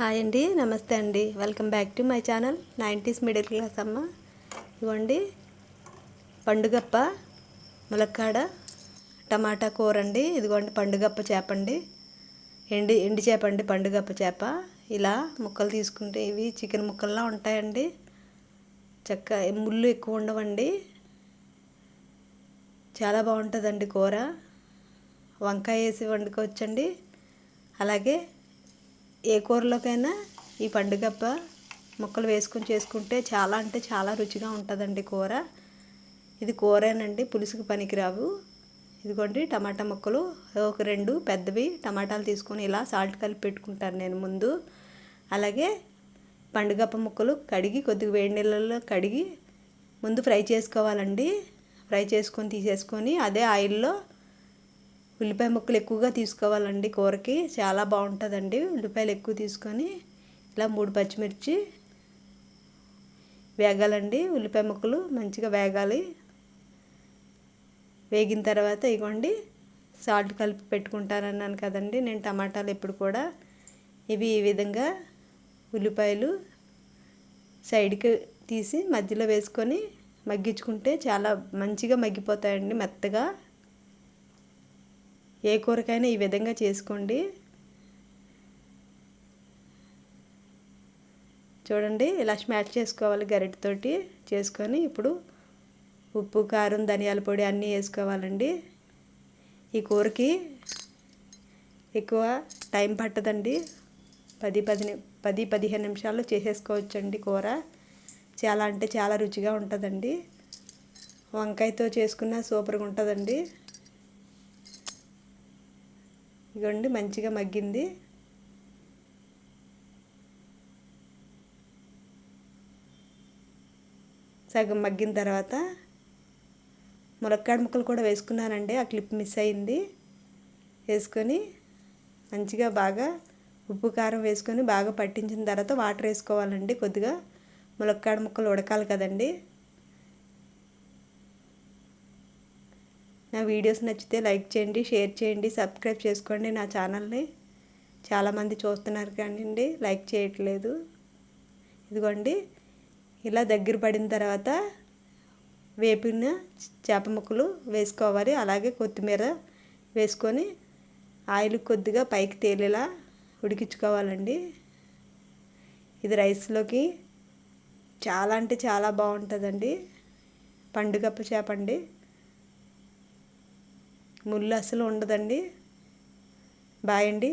Hi అండి నమస్తే అండి. Welcome back to my channel nineties middle class అమ్మ. ఇవ్వండి పండుగప్ప ములక్కాడ టమాటా కూర అండి ఇదిగోండి పండుగప్ప చేప అండి ఎండి ఎండి చేప అండి పండుగప్ప చేప. ఇలా ముక్కలు తీసుకుంటే ఇవి చికెన్ ముక్కల్లా ఉంటాయండి. చక్క ముళ్ళు ఎక్కువ ఉండవండి. చాలా బాగుంటుందండి కూర. వంకాయ వేసి వండుకోవచ్చండి. అలాగే ఏ కూరలోకైనా ఈ పండుగప్ప ముక్కలు వేసుకొని చేసుకుంటే చాలా అంటే చాలా రుచిగా ఉంటుందండి కూర. ఇది కూరేనండి పులుసుకు పనికిరావు. ఇదిగోండి టమాటా ముక్కలు. ఒక రెండు పెద్దవి టమాటాలు తీసుకొని ఇలా సాల్ట్ కలిపి పెట్టుకుంటాను నేను ముందు. అలాగే పండుగప్ప ముక్కలు కడిగి కొద్దిగా వేడి నీళ్ళల్లో కడిగి ముందు ఫ్రై చేసుకోవాలండి. ఫ్రై చేసుకొని తీసేసుకొని అదే ఆయిల్లో ఉల్లిపాయ ముక్కలు ఎక్కువగా తీసుకోవాలండి కూరకి. చాలా బాగుంటుందండి ఉల్లిపాయలు ఎక్కువ తీసుకొని ఇలా మూడు పచ్చిమిర్చి వేగాలండి. ఉల్లిపాయ ముక్కలు మంచిగా వేగాలి. వేగిన తర్వాత ఇవ్వండి. సాల్ట్ కలిపి పెట్టుకుంటానన్నాను కదండి. నేను టమాటాలు ఎప్పుడు కూడా ఇవి ఈ విధంగా ఉల్లిపాయలు సైడ్కి తీసి మధ్యలో వేసుకొని మగ్గించుకుంటే చాలా మంచిగా మగ్గిపోతాయండి మెత్తగా. ఏ కూరకైనా ఈ విధంగా చేసుకోండి. చూడండి ఇలా స్మాష్ చేసుకోవాలి గరిటతోటి చేసుకొని ఇప్పుడు ఉప్పు కారం ధనియాల పొడి అన్నీ వేసుకోవాలండి. ఈ కూరకి ఎక్కువ టైం పట్టదండి. పది పది పది పదిహేను నిమిషాల్లో చేసేసుకోవచ్చండి కూర. చాలా అంటే చాలా రుచిగా ఉంటుందండి. వంకాయతో చేసుకున్న సూపర్గా ఉంటుందండి. ఇగోండి మంచిగా మగ్గింది. సగం మగ్గిన తర్వాత ములక్కాడ ముక్కలు కూడా వేసుకున్నానండి ఆ క్లిప్ మిస్ అయింది. వేసుకొని మంచిగా బాగా ఉప్పు కారం వేసుకొని బాగా పట్టించిన తర్వాత వాటర్ వేసుకోవాలండి కొద్దిగా ములక్కాడ ముక్కలు ఉడకాలి కదండి. నా వీడియోస్ నచ్చితే లైక్ చేయండి షేర్ చేయండి సబ్స్క్రైబ్ చేసుకోండి నా ఛానల్ని. చాలామంది చూస్తున్నారు కానీ లైక్ చేయట్లేదు. ఇదిగోండి ఇలా దగ్గర పడిన తర్వాత వేపిన చేప ముక్కలు వేసుకోవాలి. అలాగే కొత్తిమీర వేసుకొని ఆయిల్ కొద్దిగా పైకి తేలేలా ఉడికించుకోవాలండి. ఇది రైస్లోకి చాలా అంటే చాలా బాగుంటుందండి. పండుగప్ప చేప అండి. ముళ్ళు అసలు ఉండదండి. బాయ్ అండి